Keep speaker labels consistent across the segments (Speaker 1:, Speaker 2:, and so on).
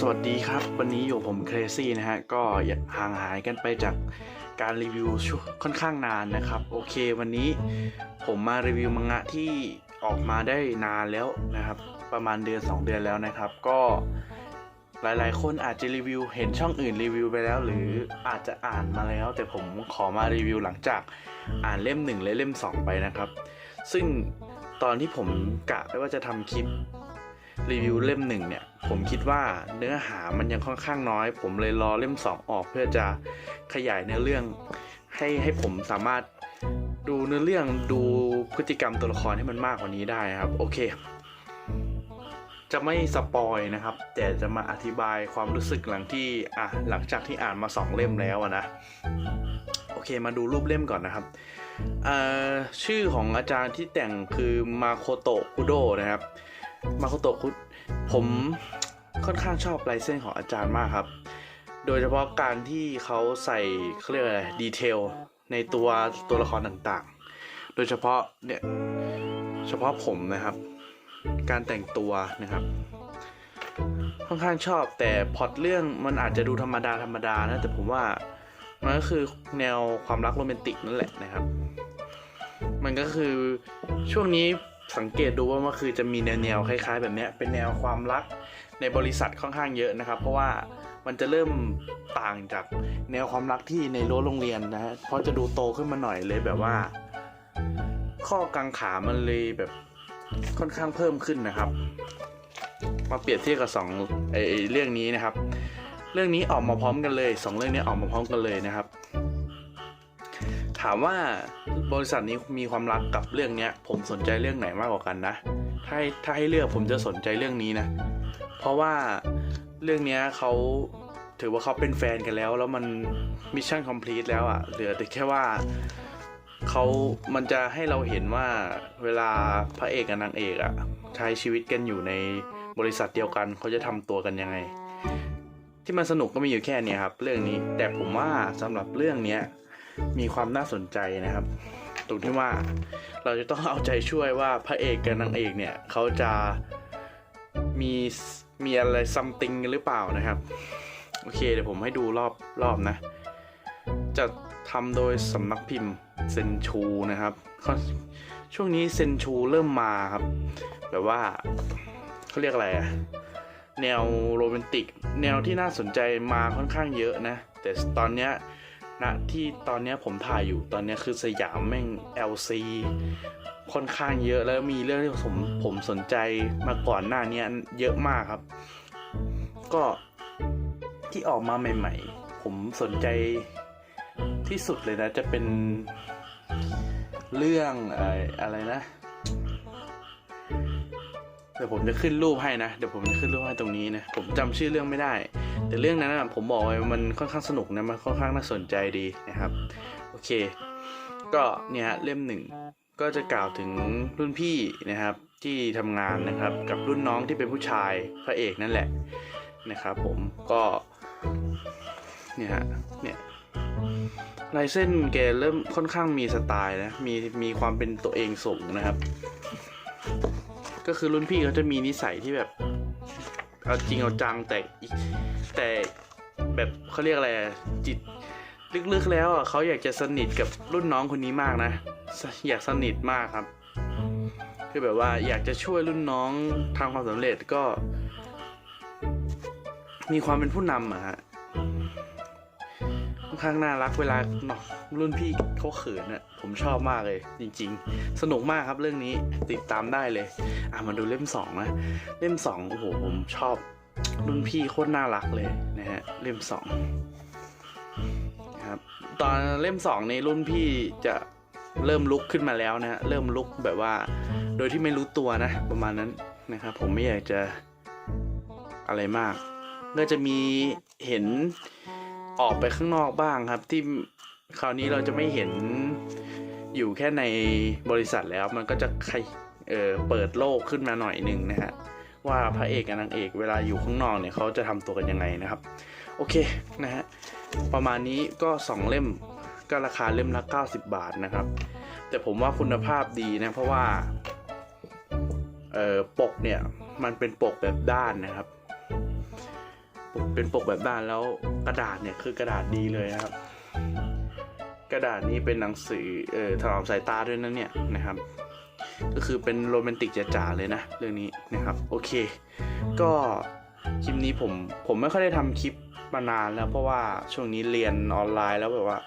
Speaker 1: สวัสดีครับ วันนี้อยู่ผมเครซี่นะฮะ ก็ห่างหายกันไปจากการรีวิวค่อนข้างนานนะครับ โอเค วันนี้ผมมารีวิวมังงะที่ออกมาได้นานแล้วนะครับ ประมาณเดือน 2 เดือนแล้วนะครับ ก็หลายๆ คนอาจจะรีวิวเห็นช่องอื่นรีวิวไปแล้ว หรืออาจจะอ่านมาแล้ว แต่ผมขอมารีวิวหลังจากอ่านเล่ม 1 และเล่ม 2 ไปนะครับ ซึ่งตอนที่ผมกะไว้ว่าจะทำคลิป รีวิวเล่มหนึ่งเนี่ย ผมคิดว่าเนื้อหามันยังค่อนข้างน้อย ผมเลยรอเล่ม 2 ออกเพื่อจะขยายเนื้อเรื่อง ให้ให้ผมสามารถดูเนื้อเรื่องดูพฤติกรรมตัวละครให้มันมากกว่านี้ได้ครับ โอเค จะไม่สปอยนะครับ แต่จะมาอธิบายความรู้สึกหลังที่อะหลังจากที่อ่านมา 2 เล่มแล้วอะนะโอเคมาดูรูปเล่มก่อนนะครับชื่อของอาจารย์ที่แต่งคือมาโคโตะคุโดนะครับ มาโคโตะคุผมค่อนข้างชอบลายเส้นของอาจารย์มากครับ โดยเฉพาะการที่เขาใส่เขาเรียกอะไรดีเทลในตัวตัวละครต่างๆ โดยเฉพาะเนี่ยเฉพาะผมนะครับ การแต่งตัวนะครับ ค่อนข้างชอบแต่พอตเรื่องมันอาจจะดูธรรมดาธรรมดานะแต่ผมว่ามันก็คือแนวความรักโรแมนติกนั่นแหละนะครับ มันก็คือช่วงนี้ สังเกตดูว่ามันคือจะมีแนวๆคล้าย ๆ แบบนี้เป็นแนวความรักในบริษัทค่อนข้างเยอะนะครับ เพราะว่ามันจะเริ่มต่างจากแนวความรักที่ในรั้วโรงเรียนนะฮะเพราะจะดูโตขึ้นมาหน่อยเลยแบบว่า ข้อกังขามันเลยแบบค่อนข้างเพิ่มขึ้นนะครับ มาเปรียบเทียบกับสองไอไอเรื่องนี้นะครับ เรื่องนี้ออกมาพร้อมกันเลยสองเรื่องนี้ออกมาพร้อมกันเลยนะครับ ถามว่าบริษัทนี้มีความรักกับเรื่องเนี้ย ผมสนใจเรื่องไหนมากกว่ากันนะ ถ้าให้ถ้าให้เลือกผมจะสนใจเรื่องนี้นะ เพราะว่าเรื่องเนี้ยเขาถือว่าเขาเป็นแฟนกันแล้ว แล้วมันมิชชั่นคอมพลีทแล้วอะ่ะเหลือแต่แค่ว่าเขามันจะให้เราเห็นว่าเวลาพระเอกกับนางเอกอะ่ะใช้ชีวิตกันอยู่ในบริษัทเดียวกันเขาจะทำตัวกันยังไง ที่มันสนุกก็มีอยู่แค่นี้ครับ เรื่องนี้แต่ผมว่าสำหรับเรื่องเนี้ย มีความน่าสนใจนะครับ ตรงที่ว่าเราจะต้องเอาใจช่วยว่าพระเอกกับนางเอกเนี่ยเขาจะมีมีอะไรซัมติงหรือเปล่านะครับ โอเคเดี๋ยวผมให้ดูรอบรอบนะ จะทำโดยสำนักพิมพ์เซนชูนะครับ ช่วงนี้เซนชูเริ่มมาครับ แบบว่าเขาเรียกอะไรอะแนวโรแมนติก แนวที่น่าสนใจมาค่อนข้างเยอะนะ แต่ตอนเนี้ย ณที่ตอนนี้ผมถ่ายอยู่ตอนนี้คือสยามแม่ง LC ค่อนข้างเยอะแล้วมีเรื่องที่ผมผมสนใจมาก่อนหน้านี้เยอะมากครับ ก็ที่ออกมาใหม่ ๆ ผมสนใจที่สุดเลยนะจะเป็นเรื่องอะไรนะ เดี๋ยวผมจะขึ้นรูปให้นะ เดี๋ยวผมจะขึ้นรูปให้ตรงนี้นะ ผมจำชื่อเรื่องไม่ได้ แต่เรื่องนั้นนะผมบอกไว้มันค่อนข้างสนุกนะ มันค่อนข้างน่าสนใจดีนะครับ โอเค ก็เนี่ยฮะเล่มหนึ่งก็จะกล่าวถึงรุ่นพี่นะครับที่ทำงานนะครับกับรุ่นน้องที่เป็นผู้ชายพระเอกนั่นแหละนะครับผมก็เนี่ยฮะเนี่ยลายเส้นแกเริ่มค่อนข้างมีสไตล์นะมีมีความเป็นตัวเองสูงนะครับ ก็คือรุ่นพี่เขาจะมีนิสัยที่แบบ เอาจริงเอาจังแต่แต่แบบเขาเรียกอะไรจิตลึกๆแล้วอะเขาอยากจะสนิทกับรุ่นน้องคนนี้มากนะ อยากสนิทมากครับ คือแบบว่าอยากจะช่วยรุ่นน้องทำความสำเร็จก็ มีความเป็นผู้นำอะฮะ อนข้างน่ารักเวลาเนาะรุ่นพี่เขาเขินอะผมชอบมากเลยจริง ๆ สนุกมากครับเรื่องนี้ติดตามได้เลย อะมาดูเล่มสองนะเล่มสองโอ้โหผมชอบรุ่นพี่โคตรน่ารักเลยนะฮะเล่มสองครับตอนเล่มสองในรุ่นพี่จะเริ่มลุกขึ้นมาแล้วนะฮะเริ่มลุกแบบว่า โดยที่ไม่รู้ตัวนะ ประมาณนั้นนะครับผมไม่อยากจะอะไรมาก ก็จะมีเห็น ออกไปข้างนอกบ้างครับ ที่คราวนี้เราจะไม่เห็นอยู่แค่ในบริษัทแล้วมันก็จะใครเออเปิดโลกขึ้นมาหน่อยหนึ่งนะฮะว่าพระเอกกับนางเอกเวลาอยู่ข้างนอกเนี่ยเขาจะทำตัวกันยังไงนะครับ โอเคนะฮะประมาณนี้ก็ 2 เล่มก็ราคาเล่มละ 90 บาทนะครับ แต่ผมว่าคุณภาพดีนะเพราะว่าเออปกเนี่ยมันเป็นปกแบบด้านนะครับ เป็นปกแบบด้านแล้วกระดาษเนี่ยคือกระดาษดีเลยนะครับ กระดาษนี้เป็นหนังสือเอ่อถนอมสายตาด้วยนะเนี่ยนะครับ ก็คือเป็นโรแมนติกจ๋าๆเลยนะ เรื่องนี้นะครับ โอเค ก็คลิปนี้ผมผมไม่ค่อยได้ทำคลิปมานานแล้วเพราะว่าช่วงนี้เรียนออนไลน์แล้วแบบว่า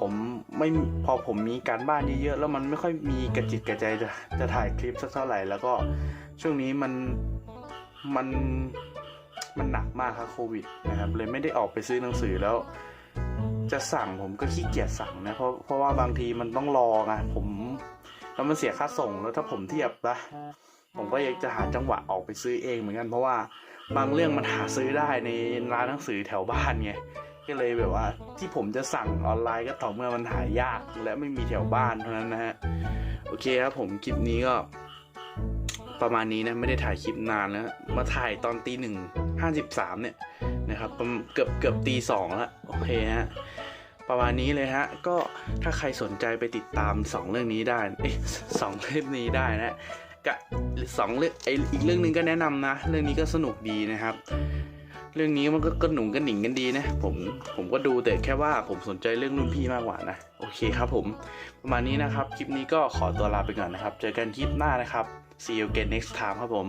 Speaker 1: ผมไม่พอผมมีการบ้านเยอะๆแล้วมันไม่ค่อยมีกระจิตกระใจจะจะถ่ายคลิปสักเท่าไหร่ แล้วก็ช่วงนี้มันมัน มันหนักมากครับโควิดนะครับเลยไม่ได้ออกไปซื้อหนังสือแล้ว จะสั่งผมก็ขี้เกียจสั่งนะเพราะเพราะว่าบางทีมันต้องรอไงผมแล้วมันเสียค่าส่งแล้วถ้าผมเทียบนะผมก็อยากจะหาจังหวะออกไปซื้อเองเหมือนกัน เพราะว่าบางเรื่องมันหาซื้อได้ในร้านหนังสือแถวบ้านไงก็เลยแบบว่าที่ผมจะสั่งออนไลน์ก็ต่อเมื่อมันหายากและไม่มีแถวบ้านเท่านั้นนะฮะโอเคครับผมคลิปนี้ก็ประมาณนี้นะไม่ได้ถ่ายคลิปนานแล้วมาถ่ายตอนตีหนึ่ง ห้าสิบสามเนี่ยนะครับเกือบเกือบตีสองแล้วโอเคฮะประมาณนี้เลยฮะ ก็ถ้าใครสนใจไปติดตามสองเรื่องนี้ได้สองเล่มนี้ได้นะกับสองเรื่องไออีกเรื่องหนึ่งก็แนะนำนะ เรื่องนี้ก็สนุกดีนะครับ เรื่องนี้มันก็กระหนุ่งกระหนิงกันดีนะผมผมก็ดูแต่แค่ว่าผมสนใจเรื่องรุ่นพี่มากกว่านะ โอเคครับผม ประมาณนี้นะครับ คลิปนี้ก็ขอตัวลาไปก่อนนะครับ เจอกันคลิปหน้านะครับ see you again next time ครับผม